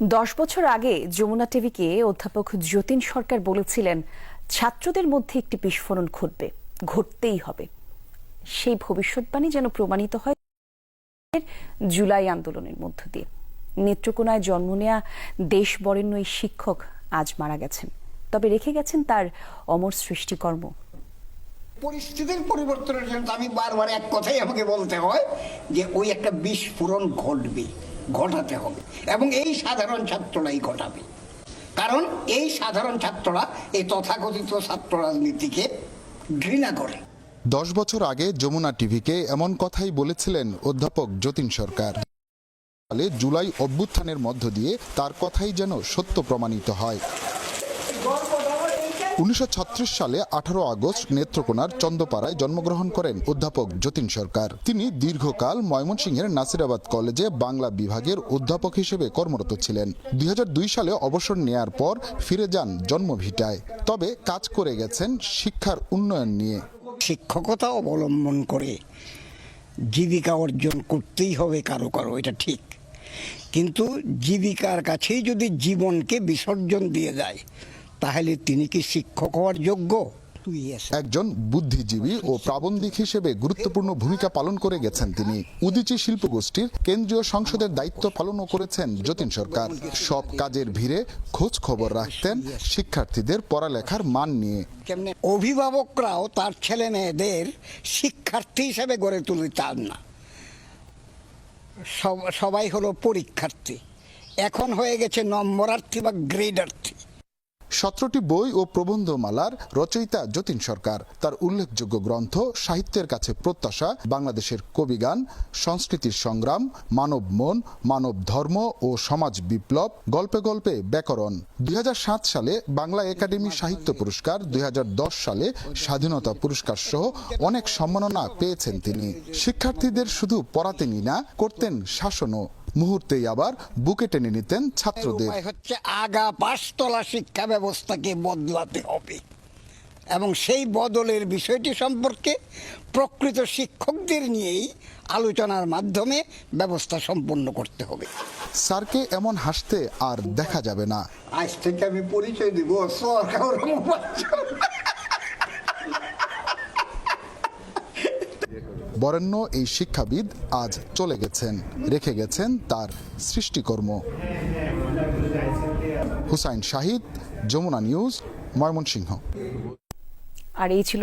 দশ বছর আগে যমুনা টিভিকে অধ্যাপক যতীন সরকার বলেছিলেন, ছাত্রদের মধ্যে একটি বিস্ফোরণ ঘটবে, ঘটতেই হবে। সেই ভবিষ্যৎবাণী যেন প্রমাণিত হয় জুলাই আন্দোলনের মধ্য দিয়ে। নেত্রকোনায় জন্ম নেয়া দেশ বরেণ্য এই শিক্ষক আজ মারা গেছেন। তবে রেখে গেছেন তার অমর সৃষ্টিকর্ম। পরিস্থিতির পরিবর্তনের জন্য আমি বারবার এক কথাই আমাকে বলতে হয় যে ওই একটা বিস্ফোরণ ঘটবে। ঘটাতে হবে। এবং এই সাধারণ ছাত্ররাই ঘটাবে। কারণ এই সাধারণ ছাত্ররা এই তথাকথিত ছাত্র রাজনীতিকে ঘৃণা করে। দশ বছর আগে যমুনা টিভিকে এমন কথাই বলেছিলেন অধ্যাপক যতীন সরকার। ফলে জুলাই অভ্যুত্থানের মধ্য দিয়ে তার কথাই যেন সত্য প্রমাণিত হয়। উনিশশো ছত্রিশ সালে আঠারো আগস্ট নেত্রকোনার চন্দ্রপাড়ায় জন্মগ্রহণ করেন অধ্যাপক যতীন সরকার। তিনি দীর্ঘকাল ময়মনসিংহের নাসিরাবাদ কলেজে বাংলা বিভাগের অধ্যাপক হিসেবে কর্মরত ছিলেন। দু হাজার দুই সালে অবসর নেয়ার পর ফিরে যান জন্মভিটায়। তবে কাজ করে গেছেন শিক্ষার উন্নয়ন নিয়ে। শিক্ষকতা অবলম্বন করে জীবিকা অর্জন করতেই হবে কারও কারও, এটা ঠিক। কিন্তু জীবিকার কাছেই যদি জীবনকে বিসর্জন দিয়ে যায় তাহলে তিনি কি শিক্ষক হওয়ার যোগ্য? একজন বুদ্ধিজীবী ও প্রাবন্ধিক হিসেবে গুরুত্বপূর্ণ ভূমিকা পালন করে গেছেন তিনি। উদিচি শিল্পগোষ্ঠীর কেন্দ্রীয় সংসদের দায়িত্ব পালনও করেছেন যতীন সরকার। সব কাজের ভিড়ে খোঁজ খবর রাখতেন শিক্ষার্থীদের পড়ালেখার মান নিয়ে। কেমনে? অভিভাবকরাও তার ছেলে মেয়েদের শিক্ষার্থী হিসেবে গড়ে তুলতে চান না। সব- সবাই হলো পরীক্ষার্থী। এখন হয়ে গেছে নম্বরার্থী বা গ্রেডার্থী। সতেরোটি বই ও প্রবন্ধমালার রচয়িতা যতীন সরকার। তার উল্লেখযোগ্য গ্রন্থ সাহিত্যের কাছে প্রত্যাশা, বাংলাদেশের কবিগান, সংস্কৃতির সংগ্রাম, মানব মন, মানব ধর্ম ও সমাজ বিপ্লব, গল্পে গল্পে ব্যাকরণ। দুই হাজার সাত সালে বাংলা একাডেমি সাহিত্য পুরস্কার, দুই হাজার দশ সালে স্বাধীনতা পুরস্কার সহ অনেক সম্মাননা পেয়েছেন তিনি। শিক্ষার্থীদের শুধু পড়াতেনই না, করতেন শাসনও। মুহূর্তেই আবার বুকে টেনে নিতেন ছাত্রদের। হচ্ছে আগা পাঁচতলা শিক্ষা ব্যবস্থাকে বদলাতে হবে। এবং সেই বদলের বিষয়টি সম্পর্কে প্রকৃত শিক্ষকদের নিয়েই আলোচনার মাধ্যমে ব্যবস্থা সম্পন্ন করতে হবে। স্যারকে এমন হাসতে আর দেখা যাবে না। আজ থেকে আমি পরিচয় দিব সরকার বরেণ্য এই শিক্ষাবিদ আজ চলে গেছেন, রেখে গেছেন তার সৃষ্টিকর্ম। হুসাইন শাহিদ, যমুনা নিউজ, ময়মনসিংহ। আর এই ছিল